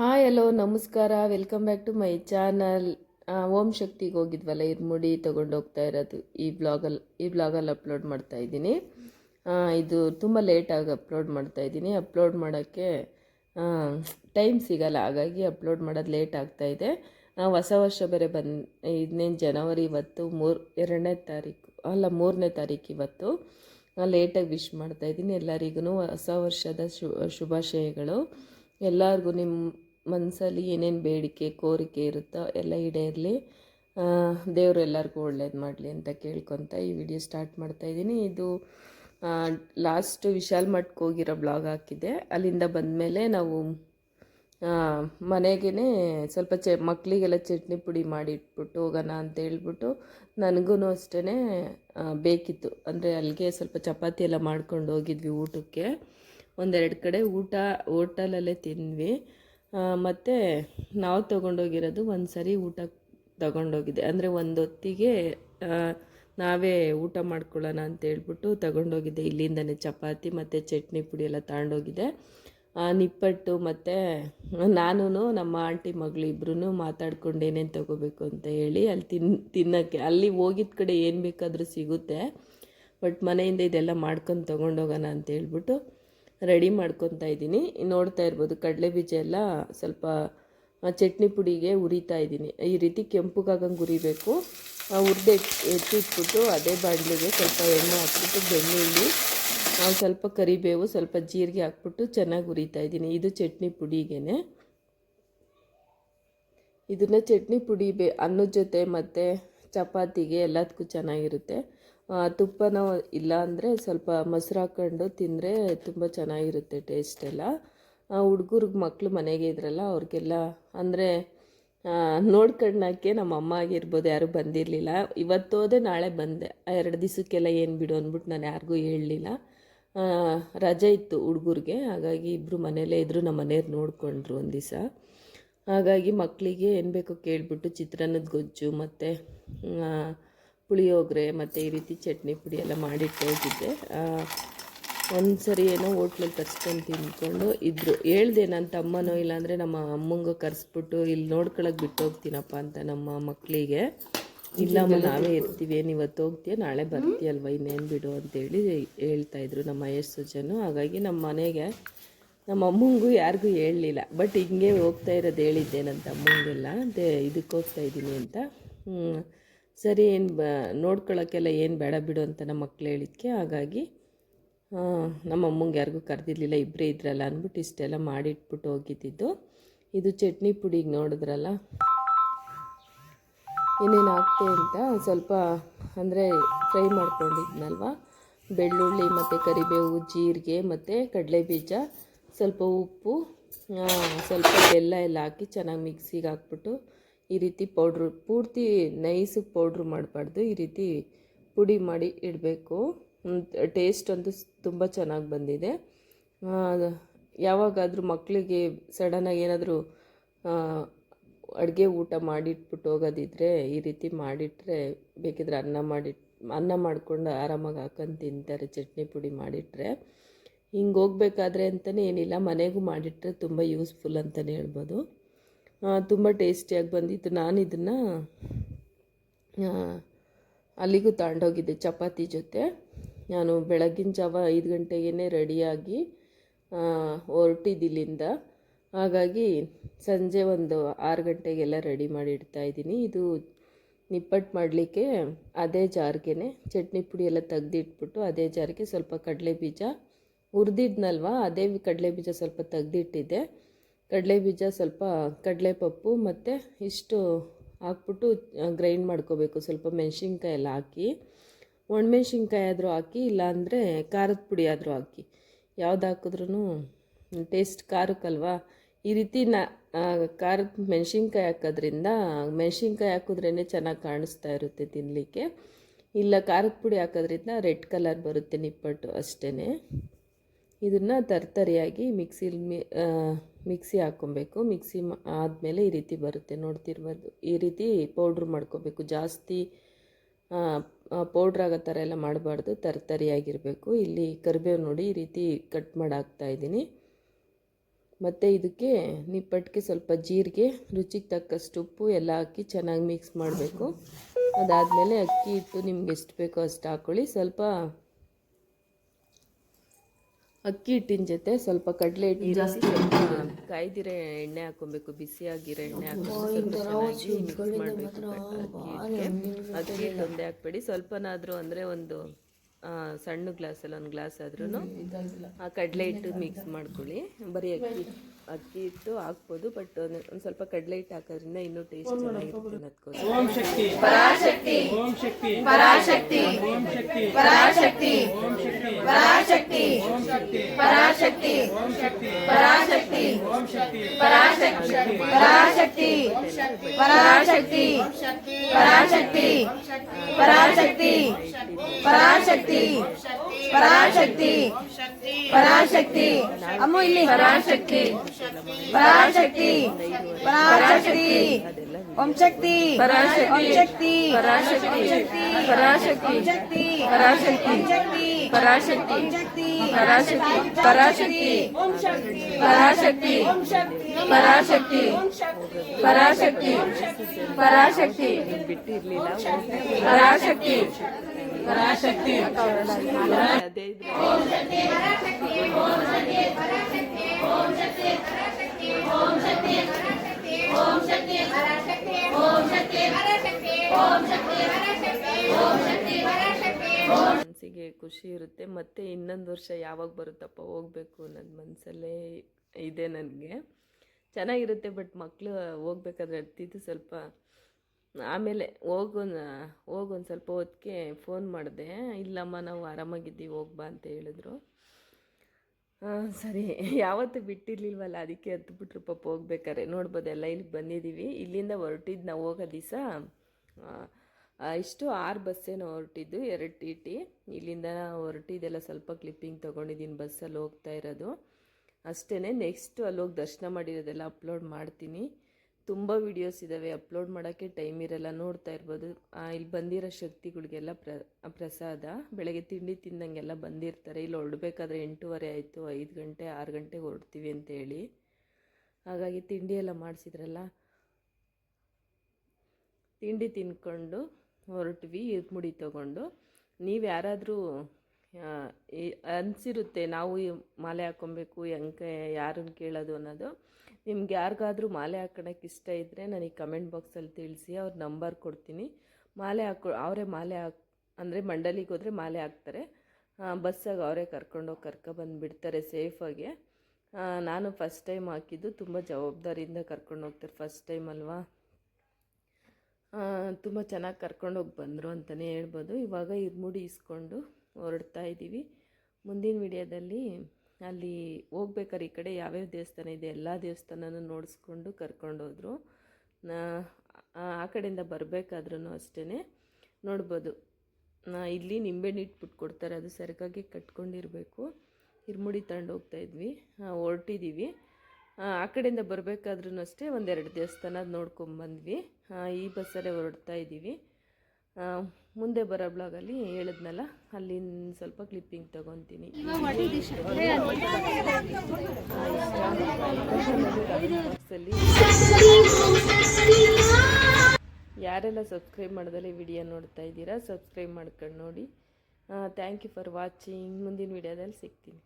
Hi, hello, ನಮಸ್ಕಾರ. Welcome back to my channel ಓಂ ಶಕ್ತಿಗೆ ಹೋಗಿದ್ವಲ್ಲ, ಇರ್ಮುಡಿ ತೊಗೊಂಡು ಹೋಗ್ತಾ ಇರೋದು ಈ ಬ್ಲಾಗಲ್ಲಿ ಈ ಬ್ಲಾಗಲ್ಲಿ ಅಪ್ಲೋಡ್ ಮಾಡ್ತಾ ಇದ್ದೀನಿ. ಇದು ತುಂಬ ಲೇಟಾಗಿ ಅಪ್ಲೋಡ್ ಮಾಡ್ತಾ ಇದ್ದೀನಿ. ಅಪ್ಲೋಡ್ ಮಾಡೋಕ್ಕೆ ಟೈಮ್ ಸಿಗಲ್ಲ. ಹಾಗಾಗಿ ಅಪ್ಲೋಡ್ ಮಾಡೋದು ಲೇಟ್ ಆಗ್ತಾ ಇದೆ. ಹೊಸ ವರ್ಷ ಬೇರೆ ಬಂದು ಇದನ್ನೇನು ಜನವರಿ ಇವತ್ತು, ಮೂರು, ಎರಡನೇ ತಾರೀಕು, ಅಲ್ಲ, ಮೂರನೇ ತಾರೀಕು ಇವತ್ತು. ಲೇಟಾಗಿ ವಿಶ್ ಮಾಡ್ತಾ ಇದ್ದೀನಿ. ಎಲ್ಲರಿಗೂ ಹೊಸ ವರ್ಷದ ಶುಭಾಶಯಗಳು. ಎಲ್ಲರಿಗೂ ನಿಮ್ಮ ಮನಸ್ಸಲ್ಲಿ ಏನೇನು ಬೇಡಿಕೆ, ಕೋರಿಕೆ ಇರುತ್ತೋ ಎಲ್ಲ ಈಡೇರಲಿ ದೇವರು ಎಲ್ಲರಿಗೂ ಒಳ್ಳೇದು ಮಾಡಲಿ ಅಂತ ಕೇಳ್ಕೊತ ಈ ವಿಡಿಯೋ ಸ್ಟಾರ್ಟ್ ಮಾಡ್ತಾ ಇದ್ದೀನಿ. ಇದು ಲಾಸ್ಟ್ ವಿಶಾಲ್ ಮಠಕ್ಕೆ ಹೋಗಿರೋ ಬ್ಲಾಗ್ ಹಾಕಿದ್ದೆ. ಅಲ್ಲಿಂದ ಬಂದಮೇಲೆ ನಾವು ಮನೆಗೇ ಸ್ವಲ್ಪ ಚ ಮಕ್ಕಳಿಗೆಲ್ಲ ಚಟ್ನಿ ಪುಡಿ ಮಾಡಿ ಇಟ್ಬಿಟ್ಟು ಹೋಗೋಣ ಅಂತ ಹೇಳ್ಬಿಟ್ಟು ನನಗೂ ಅಷ್ಟೇ ಬೇಕಿತ್ತು. ಅಂದರೆ ಅಲ್ಲಿಗೆ ಸ್ವಲ್ಪ ಚಪಾತಿ ಎಲ್ಲ ಮಾಡ್ಕೊಂಡು ಹೋಗಿದ್ವಿ ಊಟಕ್ಕೆ. ಒಂದೆರಡು ಕಡೆ ಊಟ, ಹೋಟಲಲ್ಲೇ ತಿಂದ್ವಿ. ಮತ್ತು ನಾವು ತೊಗೊಂಡೋಗಿರೋದು ಒಂದು ಸರಿ ಊಟ ತಗೊಂಡೋಗಿದ್ದೆ ಅಂದರೆ ಒಂದು ಹೊತ್ತಿಗೆ ನಾವೇ ಊಟ ಮಾಡ್ಕೊಳ್ಳೋಣ ಅಂತ ಹೇಳ್ಬಿಟ್ಟು ತಗೊಂಡೋಗಿದ್ದೆ ಇಲ್ಲಿಂದನೇ ಚಪಾತಿ ಮತ್ತು ಚಟ್ನಿ ಪುಡಿ ಎಲ್ಲ ತಗೊಂಡೋಗಿದ್ದೆ ನಿಪ್ಪಟ್ಟು ಮತ್ತು ನಾನು ನಮ್ಮ ಆಂಟಿ ಮಗಳು ಇಬ್ಬರೂ ಮಾತಾಡ್ಕೊಂಡು ಏನೇನು ತೊಗೋಬೇಕು ಅಂತ ಹೇಳಿ ಅಲ್ಲಿ ತಿನ್, ತಿನ್ನೋಕ್ಕೆ, ಅಲ್ಲಿ ಹೋಗಿದ್ದ ಕಡೆ ಏನು ಬೇಕಾದರೂ ಸಿಗುತ್ತೆ. ಬಟ್ ಮನೆಯಿಂದ ಇದೆಲ್ಲ ಮಾಡ್ಕೊಂಡು ತೊಗೊಂಡೋಗೋಣ ಅಂತ ಹೇಳ್ಬಿಟ್ಟು ರೆಡಿ ಮಾಡ್ಕೊತಾ ಇದ್ದೀನಿ. ನೋಡ್ತಾ ಇರ್ಬೋದು, ಕಡಲೆ ಬೀಜ ಎಲ್ಲ ಸ್ವಲ್ಪ ಚಟ್ನಿ ಪುಡಿಗೆ ಉರಿತಾ ಇದ್ದೀನಿ. ಈ ರೀತಿ ಕೆಂಪುಗಾಗಂಗೆ ಉರಿಬೇಕು. ಹುರಿದು ಎತ್ತಿಟ್ಬಿಟ್ಟು ಅದೇ ಬಾಂಡ್ಲಿಗೆ ಸ್ವಲ್ಪ ಎಣ್ಣೆ ಹಾಕ್ಬಿಟ್ಟು ಬೆಳ್ಳುಳ್ಳಿ ನಾವು ಸ್ವಲ್ಪ ಕರಿಬೇವು, ಸ್ವಲ್ಪ ಜೀರಿಗೆ ಹಾಕ್ಬಿಟ್ಟು ಚೆನ್ನಾಗಿ ಉರಿತಾ ಇದ್ದೀನಿ. ಇದು ಚಟ್ನಿ ಪುಡಿಗೇನೆ. ಇದನ್ನ ಚಟ್ನಿ ಪುಡಿ ಬೇ, ಅನ್ನದ ಜೊತೆ ಮತ್ತು ಚಪಾತಿಗೆ ಎಲ್ಲದಕ್ಕೂ ಚೆನ್ನಾಗಿರುತ್ತೆ. ತುಪ್ಪನ ಇಲ್ಲ ಅಂದರೆ ಸ್ವಲ್ಪ ಮೊಸರು ಹಾಕ್ಕೊಂಡು ತಿಂದರೆ ತುಂಬ ಚೆನ್ನಾಗಿರುತ್ತೆ ಟೇಸ್ಟ್ ಎಲ್ಲ. ಹುಡುಗರಿಗೆ ಮಕ್ಕಳು ಮನೆಗೆ ಇದ್ರಲ್ಲ, ಅವ್ರಿಗೆಲ್ಲ ಅಂದರೆ ನೋಡ್ಕೊಂಡಕ್ಕೆ ನಮ್ಮ ಅಮ್ಮ ಆಗಿರ್ಬೋದು, ಯಾರೂ ಬಂದಿರಲಿಲ್ಲ. ಇವತ್ತೋದೆ ನಾಳೆ ಬಂದೆ. ಎರಡು ದಿವಸಕ್ಕೆಲ್ಲ ಏನು ಬಿಡು ಅಂದ್ಬಿಟ್ಟು ನಾನು ಯಾರಿಗೂ ಹೇಳಲಿಲ್ಲ. ರಜೆ ಇತ್ತು ಹುಡುಗರಿಗೆ, ಹಾಗಾಗಿ ಇಬ್ಬರು ಮನೇಲೇ ಇದ್ದರು ನಮ್ಮ ಮನೆಯವ್ರು ನೋಡಿಕೊಂಡ್ರು ಒಂದು ದಿವಸ. ಹಾಗಾಗಿ ಮಕ್ಕಳಿಗೆ ಏನು ಬೇಕೋ ಕೇಳಿಬಿಟ್ಟು ಚಿತ್ರಾನ್ನದ ಗೊಜ್ಜು ಮತ್ತು ಪುಳಿಯೋಗರೆ ಮತ್ತು ಈ ರೀತಿ ಚಟ್ನಿ ಪುಡಿ ಎಲ್ಲ ಮಾಡಿಟ್ಟು ಹೋಗಿದ್ದೆ. ಒಂದು ಸರಿ ಏನೋ ಹೋಟ್ಲಲ್ಲಿ ತರ್ಸ್ಕೊಂಡು ತಿಂದ್ಕೊಂಡು ಇದ್ದರು ಹೇಳ್ದೆ ನನ್ನ ತಮ್ಮನೋ ಇಲ್ಲಾಂದರೆ ನಮ್ಮ ಅಮ್ಮಂಗೆ ಕರೆಸ್ಬಿಟ್ಟು ಇಲ್ಲಿ ನೋಡ್ಕೊಳಕ್ಕೆ ಬಿಟ್ಟು ಹೋಗ್ತೀನಪ್ಪ ಅಂತ ನಮ್ಮ ಮಕ್ಕಳಿಗೆ ಇಲ್ಲಮ್ಮ, ನಾವೇ ಇರ್ತೀವಿ. ಏನು ಇವತ್ತು ಹೋಗ್ತೀಯ? ನಾಳೆ ಬರ್ತೀಯಲ್ವ? ಇನ್ನೇನು ಬಿಡು ಅಂತೇಳಿ ಹೇಳ್ತಾ ಇದ್ರು ನಮ್ಮ ಮಹೇಶ್ ಸುಜನು ಹಾಗಾಗಿ ನಮ್ಮ ಮನೆಗೆ ನಮ್ಮ ಅಮ್ಮಂಗೂ ಯಾರಿಗೂ ಹೇಳಲಿಲ್ಲ. ಬಟ್ ಹಿಂಗೆ ಹೋಗ್ತಾ ಇರೋದು ಹೇಳಿದ್ದೆ ನನ್ನ ತಮ್ಮಂಗೆಲ್ಲ. ಅದೇ ಇದಕ್ಕೆ ಹೋಗ್ತಾ ಇದ್ದೀನಿ ಅಂತ. ಸರಿ, ಏನು ಬ ನೋಡ್ಕೊಳ್ಳೋಕ್ಕೆಲ್ಲ ಏನು ಬೇಡ ಬಿಡು ಅಂತ ನಮ್ಮ ಮಕ್ಳು ಹೇಳಿದ್ಕೆ, ಹಾಗಾಗಿ ನಮ್ಮ ಅಮ್ಮಂಗೆ ಯಾರಿಗೂ ಕರೆದಿರಲಿಲ್ಲ ಇಬ್ಬರೇ ಇದ್ರಲ್ಲ ಅಂದ್ಬಿಟ್ಟು ಇಷ್ಟೆಲ್ಲ ಮಾಡಿಟ್ಬಿಟ್ಟು ಹೋಗಿದ್ದಿದ್ದು. ಇದು ಚಟ್ನಿ ಪುಡಿಗೆ ನೋಡಿದ್ರಲ್ಲ. ಏನೇನು ಹಾಕ್ತೆ ಅಂತ ಸ್ವಲ್ಪ, ಅಂದರೆ ಫ್ರೈ ಮಾಡ್ಕೊಂಡಿದ್ನಲ್ವ? ಬೆಳ್ಳುಳ್ಳಿ ಮತ್ತು ಕರಿಬೇವು, ಜೀರಿಗೆ ಮತ್ತು ಕಡಲೆಬೀಜ ಸ್ವಲ್ಪ ಉಪ್ಪು ಸ್ವಲ್ಪ ಬೆಲ್ಲ ಎಲ್ಲ ಹಾಕಿ ಚೆನ್ನಾಗಿ ಮಿಕ್ಸಿಗೆ ಹಾಕ್ಬಿಟ್ಟು ಈ ರೀತಿ ಪೌಡ್ರು, ಪೂರ್ತಿ ನೈಸಿಗೆ ಪೌಡ್ರು ಮಾಡಬಾರ್ದು. ಈ ರೀತಿ ಪುಡಿ ಮಾಡಿ ಇಡಬೇಕು. ಟೇಸ್ಟ್ ಅಂತೂ ತುಂಬ ಚೆನ್ನಾಗಿ ಬಂದಿದೆ. ಯಾವಾಗಾದರೂ ಮಕ್ಕಳಿಗೆ ಸಡನ್ನಾಗಿ ಏನಾದರೂ ಅಡುಗೆ ಊಟ ಮಾಡಿಟ್ಬಿಟ್ಟು ಹೋಗೋದಿದ್ರೆ ಈ ರೀತಿ ಮಾಡಿಟ್ರೆ ಬೇಕಿದ್ರೆ ಅನ್ನ ಮಾಡಿ ಅನ್ನ ಮಾಡ್ಕೊಂಡು ಆರಾಮಾಗಿ ಹಾಕೊಂಡು ತಿಂತಾರೆ, ಚಟ್ನಿ ಪುಡಿ ಮಾಡಿಟ್ರೆ. ಹಿಂಗೆ ಹೋಗ್ಬೇಕಾದ್ರೆ ಅಂತಲೇ ಏನಿಲ್ಲ, ಮನೆಗೂ ಮಾಡಿಟ್ರೆ ತುಂಬ ಯೂಸ್ಫುಲ್ ಅಂತಲೇ ಹೇಳ್ಬೋದು. ತುಂಬ ಟೇಸ್ಟಿಯಾಗಿ ಬಂದಿತ್ತು. ನಾನು ಇದನ್ನು ಅಲ್ಲಿಗೂ ತಗೊಂಡೋಗಿದ್ದೆ ಚಪಾತಿ ಜೊತೆ. ನಾನು ಬೆಳಗಿನ ಜಾವ ಐದು ಗಂಟೆಗೇ ರೆಡಿಯಾಗಿ ಹೊರಟಿದ್ದಿಲ್ಲಿಂದ. ಹಾಗಾಗಿ ಸಂಜೆ ಒಂದು ಆರು ಗಂಟೆಗೆಲ್ಲ ರೆಡಿ ಮಾಡಿ ಇಡ್ತಾ ಇದ್ದೀನಿ. ಇದು ನಿಪ್ಪಟ್ಟು ಮಾಡಲಿಕ್ಕೆ ಅದೇ ಜಾರ್ಗೆ ಚಟ್ನಿ ಪುಡಿ ಎಲ್ಲ ತೆಗ್ದಿಟ್ಬಿಟ್ಟು ಅದೇ ಜಾರಿಗೆ ಸ್ವಲ್ಪ ಕಡಲೆ ಬೀಜ ಹುರಿದಿದ್ನಲ್ವ, ಅದೇ ಕಡಲೆ ಬೀಜ ಸ್ವಲ್ಪ ತೆಗ್ದಿಟ್ಟಿದ್ದೆ. ಕಡಲೆ ಬೀಜ ಸ್ವಲ್ಪ ಕಡಲೆಪಪ್ಪು ಮತ್ತು ಇಷ್ಟು ಹಾಕ್ಬಿಟ್ಟು ಗ್ರೈಂಡ್ ಮಾಡ್ಕೋಬೇಕು. ಸ್ವಲ್ಪ ಮೆಣಸಿನ್ಕಾಯಿ ಎಲ್ಲ ಹಾಕಿ, ಒಣಮೆಣ್ಸಿನ್ಕಾಯಿ ಆದರೂ ಹಾಕಿ, ಇಲ್ಲಾಂದರೆ ಖಾರದ ಪುಡಿ ಆದರೂ ಹಾಕಿ. ಯಾವ್ದು ಹಾಕಿದ್ರೂ ಟೇಸ್ಟ್ ಖಾರಕ್ಕಲ್ವಾ ಈ ರೀತಿ ನಾ ಖಾರದ ಮೆಣಸಿನ್ಕಾಯಿ ಹಾಕೋದ್ರಿಂದ ಮೆಣಸಿನ್ಕಾಯಿ ಹಾಕಿದ್ರೇ ಚೆನ್ನಾಗಿ ಕಾಣಿಸ್ತಾ ಇರುತ್ತೆ ತಿನ್ನಲಿಕ್ಕೆ ಇಲ್ಲ, ಖಾರದ ಪುಡಿ ಹಾಕೋದ್ರಿಂದ ರೆಡ್ ಕಲರ್ ಬರುತ್ತೆ ನಿಪ್ಪಟ್ಟು ಅಷ್ಟೇ ಇದನ್ನು ತರ್ತರಿಯಾಗಿ ಮಿಕ್ಸಿಲಿ ಮಿಕ್ಸಿ ಹಾಕ್ಕೊಬೇಕು. ಮಿಕ್ಸಿ ಆದಮೇಲೆ ಈ ರೀತಿ ಬರುತ್ತೆ. ನೋಡ್ತಿರ್ಬೋದು. ಈ ರೀತಿ ಪೌಡ್ರ್ ಮಾಡ್ಕೋಬೇಕು. ಜಾಸ್ತಿ ಪೌಡ್ರ್ ಆಗೋ ಥರ ಎಲ್ಲ ಮಾಡಬಾರ್ದು. ತರ್ತರಿಯಾಗಿರಬೇಕು ಇಲ್ಲಿ ಕರಿಬೇವು ನೋಡಿ ಈ ರೀತಿ ಕಟ್ ಮಾಡಿ ಇದ್ದೀನಿ. ಮತ್ತು ಇದಕ್ಕೆ ನಿಪ್ಪಟ್ಟಿಗೆ ಸ್ವಲ್ಪ ಜೀರಿಗೆ, ರುಚಿಗೆ ತಕ್ಕಷ್ಟು ಉಪ್ಪು ಎಲ್ಲ ಹಾಕಿ ಚೆನ್ನಾಗಿ ಮಿಕ್ಸ್ ಮಾಡಬೇಕು. ಅದಾದಮೇಲೆ ಅಕ್ಕಿ ಇಟ್ಟು ನಿಮ್ಗೆ ಎಷ್ಟು ಬೇಕೋ ಅಷ್ಟು ಹಾಕ್ಕೊಳ್ಳಿ ಸ್ವಲ್ಪ ಅಕ್ಕಿ ಹಿಟ್ಟಿನ ಜೊತೆ ಸ್ವಲ್ಪ ಕಡಲೆ ಹಿಟ್ಟು ಜಾಸ್ತಿ ಕಾಯ್ದಿರೋ ಎಣ್ಣೆ ಹಾಕೊಬೇಕು ಬಿಸಿಯಾಗಿರೋ ಎಣ್ಣೆ ಹಾಕೊಂಡು ಅಕ್ಕಿ ಹಿಟ್ಟು ಒಂದೇ ಹಾಕ್ಬೇಡಿ. ಸ್ವಲ್ಪನಾದರೂ ಅಂದರೆ ಒಂದು ಸಣ್ಣ ಗ್ಲಾಸಲ್ಲಿ ಒಂದು ಗ್ಲಾಸ್ ಆದ್ರೂ ಆ ಕಡಲೆ ಹಿಟ್ಟು ಮಿಕ್ಸ್ ಮಾಡ್ಕೊಳ್ಳಿ. ಬರೀ ಅಕ್ಕಿ ಅಕ್ಕಿ ಹಿಟ್ಟು ಹಾಕ್ಬೋದು ಬಟ್ ಒಂದು ಸ್ವಲ್ಪ ಕಡಲೆ ಹಿಟ್ಟು ಹಾಕೋದ್ರಿಂದ ಇನ್ನೂ ಟೇಸ್ಟ್ ಚೆನ್ನಾಗಿರುತ್ತೆ ಅನ್ನೋದ್ಕೋಸ್ಕರ ಓಂ ಶಕ್ತಿ ಪರಾಶಕ್ತಿ ಓಂ ಶಕ್ತಿ ಪರಾಶಕ್ತಿ ಓಂ ಶಕ್ತಿ ಪರಾಶಕ್ತಿ ಓಂ ಶಕ್ತಿ ಪರಾಶಕ್ತಿ ಓಂ ಶಕ್ತಿ ಪರಾಶಕ್ತಿ ಓಂ ಶಕ್ತಿ ಪರಾಶಕ್ತಿ ಓಂ ಶಕ್ತಿ ಪರಾಶಕ್ತಿ ಪರಾಶಕ್ತಿ ಪರಾಶಕ್ತಿ ಪರಾಶಕ್ತಿ ಪರಾಶಕ್ತಿ ಪರಾಶಕ್ತಿ ಪರಾಶಕ್ತಿ ಪರಾಶಕ್ತಿ ಅಮ್ಮ ಇಲ್ಲಿ ಪರಾಶಕ್ತಿ ಪರಾಶಕ್ತಿ ಪರಾಶಕ್ತಿ ಓಂ ಶಕ್ತಿ ಓಂ ಶಕ್ತಿ ಪರಾಶಕ್ತಿ ಪರಾಶಕ್ತಿ ಪರಾಶಕ್ತಿ ಪರಾಶಕ್ತಿ ಪರಾಶಕ್ತಿ ಪರಾಶಕ್ತಿ ಪರಾಶಕ್ತಿ ಪರಾಶಕ್ತಿ ಪರಾಶಕ್ತಿ ಪರಾಶಕ್ತಿ ಬಿಟ್ಟಿರಲಿಲ್ಲ ಪರಾಶಕ್ತಿ ಪರಾಶಕ್ತಿ. ಮನಸ್ಸಿಗೆ ಖುಷಿ ಇರುತ್ತೆ. ಮತ್ತೆ ಇನ್ನೊಂದು ವರ್ಷ ಯಾವಾಗ ಬರುತ್ತಪ್ಪ? ಹೋಗ್ಬೇಕು. ನನ್ನ ಮನಸ್ಸಲ್ಲೇ ಇದೆ ನನಗೆ. ಚೆನ್ನಾಗಿರುತ್ತೆ ಬಟ್ ಮಕ್ಕಳು ಹೋಗ್ಬೇಕಾದ್ರೆ ಅತ್ತಿದ್ದು ಸ್ವಲ್ಪ ಆಮೇಲೆ ಹೋಗೋ ಹೋಗೊಂದು ಸ್ವಲ್ಪ ಹೊತ್ತಿಗೆ ಫೋನ್ ಮಾಡಿದೆ. ಇಲ್ಲಮ್ಮ, ನಾವು ಆರಾಮಾಗಿದ್ದೀವಿ ಹೋಗ್ಬಾ ಅಂತ ಹೇಳಿದ್ರು. ಸರಿ. ಯಾವತ್ತೂ ಬಿಟ್ಟಿರ್ಲಿಲ್ವಲ್ಲ, ಅದಕ್ಕೆ ಹತ್ಬಿಟ್ರು ಪಾಪ ಹೋಗ್ಬೇಕಾರೆ. ನೋಡ್ಬೋದು, ಎಲ್ಲ ಇಲ್ಲಿಗೆ ಬಂದಿದ್ದೀವಿ. ಇಲ್ಲಿಂದ ಹೊರಟಿದ್ದು ನಾವು ಹೋಗೋ ದಿವಸ ಇಷ್ಟು ಆರು ಬಸ್ಸೇನೋ ಹೊರಟಿದ್ದು, ಎರಡು ಟಿ ಟಿ. ಇಲ್ಲಿಂದ ಹೊರಟಿದ್ದೆಲ್ಲ ಸ್ವಲ್ಪ ಕ್ಲಿಪ್ಪಿಂಗ್ ತೊಗೊಂಡಿದ್ದೀನಿ, ಬಸ್ಸಲ್ಲಿ ಹೋಗ್ತಾ ಇರೋದು. ಅಷ್ಟೇ ನೆಕ್ಸ್ಟು ಅಲ್ಲಿ ಹೋಗಿ ದರ್ಶನ ಮಾಡಿರೋದೆಲ್ಲ ಅಪ್ಲೋಡ್ ಮಾಡ್ತೀನಿ. ತುಂಬ ವಿಡಿಯೋಸ್ ಇದ್ದಾವೆ ಅಪ್ಲೋಡ್ ಮಾಡೋಕ್ಕೆ ಟೈಮ್ ಇರಲ್ಲ, ನೋಡ್ತಾ ಇರ್ಬೋದು. ಇಲ್ಲಿ ಬಂದಿರೋ ಶಕ್ತಿಗಳಿಗೆಲ್ಲ ಪ್ರ, ಪ್ರಸಾದ, ಬೆಳಗ್ಗೆ ತಿಂಡಿ ತಿಂದಂಗೆಲ್ಲ ಬಂದಿರ್ತಾರೆ. ಇಲ್ಲಿ ಹೊರಡ್ಬೇಕಾದ್ರೆ ಎಂಟೂವರೆ ಆಯಿತು, ಐದು ಗಂಟೆ, ಆರು ಗಂಟೆಗೆ ಹೊರಡ್ತೀವಿ ಅಂತೇಳಿ ಹಾಗಾಗಿ ತಿಂಡಿ ಎಲ್ಲ ಮಾಡಿಸಿದ್ರಲ್ಲ? ತಿಂಡಿ ತಿನ್ಕೊಂಡು ಹೊರಟ್ವಿ, ಮುಡಿ ತಗೊಂಡು. ನೀವು ಯಾರಾದರೂ ಅನಿಸಿರುತ್ತೆ, ನಾವು ಮಾಲೆ ಹಾಕ್ಕೊಬೇಕು ಹೆಂಗೆ, ಯಾರನ್ನು ಕೇಳೋದು ಅನ್ನೋದು. ನಿಮ್ಗೆ ಯಾರಿಗಾದರೂ ಮಾಲೆ ಹಾಕೋಣಕ್ಕೆ ಇಷ್ಟ ಇದ್ದರೆ ನನಗೆ ಕಮೆಂಟ್ ಬಾಕ್ಸಲ್ಲಿ ತಿಳಿಸಿ, ಅವ್ರ ನಂಬರ್ ಕೊಡ್ತೀನಿ. ಮಾಲೆ ಹಾಕೊ, ಅವರೇ ಮಾಲೆ ಹಾಕ್, ಅಂದರೆ ಮಂಡಲಿಗೆ ಹೋದರೆ ಮಾಲೆ ಹಾಕ್ತಾರೆ. ಬಸ್ಸಾಗಿ ಅವರೇ ಕರ್ಕೊಂಡೋಗಿ ಕರ್ಕೊಬಂದು ಬಿಡ್ತಾರೆ ಸೇಫಾಗಿ ನಾನು ಫಸ್ಟ್ ಟೈಮ್ ಹಾಕಿದ್ದು ತುಂಬ ಜವಾಬ್ದಾರಿಯಿಂದ ಕರ್ಕೊಂಡು ಹೋಗ್ತಾರೆ ಫಸ್ಟ್ ಟೈಮ್ ಅಲ್ವಾ? ತುಂಬ ಚೆನ್ನಾಗಿ ಕರ್ಕೊಂಡೋಗಿ ಬಂದರು ಅಂತಲೇ ಹೇಳ್ಬೋದು. ಇವಾಗ ಇರ್ಮುಡಿ ಇಸ್ಕೊಂಡು ಹೊರಡ್ತಾ ಇದ್ದೀವಿ ಮುಂದಿನ ವಿಡಿಯೋದಲ್ಲಿ ಅಲ್ಲಿ ಹೋಗ್ಬೇಕಾರೆ ಈ ಕಡೆ ಯಾವ್ಯಾವ ದೇವಸ್ಥಾನ ಇದೆ, ಎಲ್ಲ ದೇವಸ್ಥಾನನೂ ನೋಡಿಸ್ಕೊಂಡು ಕರ್ಕೊಂಡೋದ್ರು ಆ ಕಡೆಯಿಂದ ಬರಬೇಕಾದ್ರೂ ಅಷ್ಟೇ ನೋಡ್ಬೋದು. ಇಲ್ಲಿ ನಿಂಬೆಹಣ್ಣು ಇಟ್ಬಿಟ್ಟು ಕೊಡ್ತಾರೆ, ಅದು ಸರಿಯಾಗಿ ಕಟ್ಕೊಂಡಿರಬೇಕು. ಇರ್ಮುಡಿ ತಗೊಂಡು ಹೋಗ್ತಾ ಇದ್ವಿ ಹೊರಟಿದ್ದೀವಿ ಆ ಕಡೆಯಿಂದ ಬರಬೇಕಾದ್ರೂ ಅಷ್ಟೇ ಒಂದೆರಡು ದೇವಸ್ಥಾನ ನೋಡ್ಕೊಂಬಂದ್ವಿ. ಈ ಬಸ್ಸಲ್ಲೇ ಹೊರಡ್ತಾ ಇದ್ದೀವಿ. ಮುಂದೆ ಬರೋ ಬ್ಲಾಗಲ್ಲಿ ಹೇಳಿದ್ನಲ್ಲ, ಅಲ್ಲಿ ಸ್ವಲ್ಪ ಕ್ಲಿಪ್ಪಿಂಗ್ ತಗೊತೀನಿ. ಯಾರೆಲ್ಲ ಸಬ್ಸ್ಕ್ರೈಬ್ ಮಾಡ್ದಲೇ ವಿಡಿಯೋ ನೋಡ್ತಾ ಇದ್ದೀರಾ ಸಬ್ಸ್ಕ್ರೈಬ್ ಮಾಡ್ಕೊಂಡು ನೋಡಿ. ಥ್ಯಾಂಕ್ ಯು ಫಾರ್ ವಾಚಿಂಗ್ ಮುಂದಿನ ವಿಡಿಯೋದಲ್ಲಿ ಸಿಗ್ತೀನಿ.